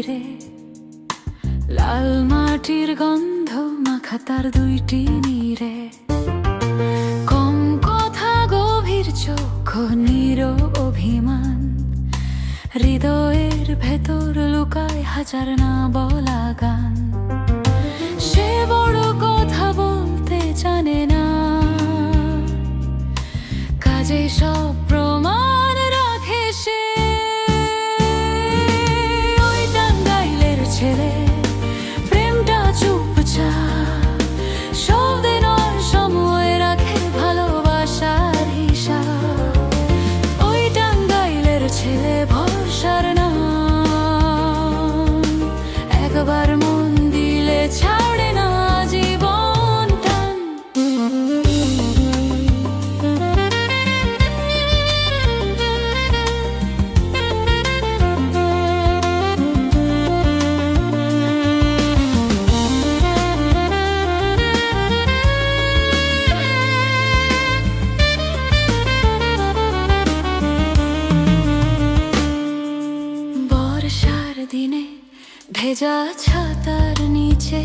তীরে লাল মাটির গন্ধ মাখা তার দুইটি নীরে। কম কথা গভীর চোখ, নীর অভিমান। হৃদয়ের ভেতর লুকায় হাজার না বলা গান। সে বড় কথা বলতে জানে না। কাজে সব ভেজা ছাতার নিচে।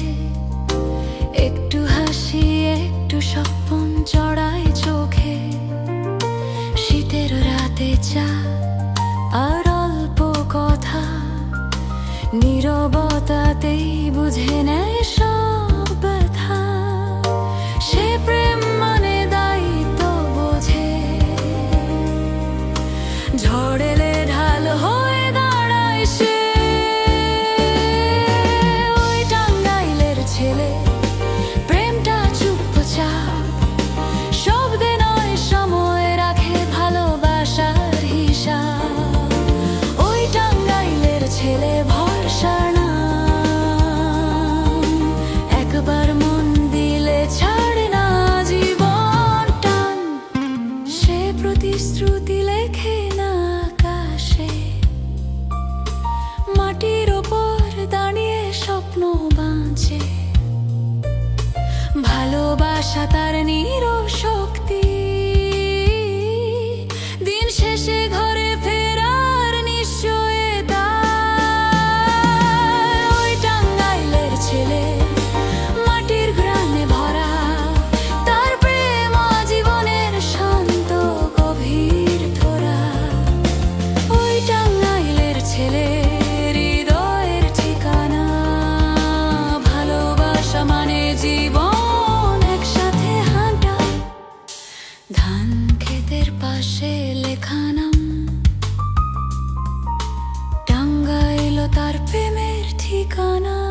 একটু হাসি, একটু স্বপ্ন জড়ায় চোখে। শীতের রাতে চা আর অল্প কথা। নিরবতাতেই বুঝে নেয় সব ব্যথা। সে ছেলে ভরসা না একবার মন দিলে ছাড়ে না জীবন টান। সে প্রতিশ্রুতি লেখে না আকাশে। মাটির ওপর দাঁড়িয়ে স্বপ্ন বাঁচে। ভালোবাসা তার নিরো জীবন একসাথে হাঁটা। ধান ক্ষেতের পাশে লেখানাম টাঙ্গাইল তার প্রেমের ঠিকানা।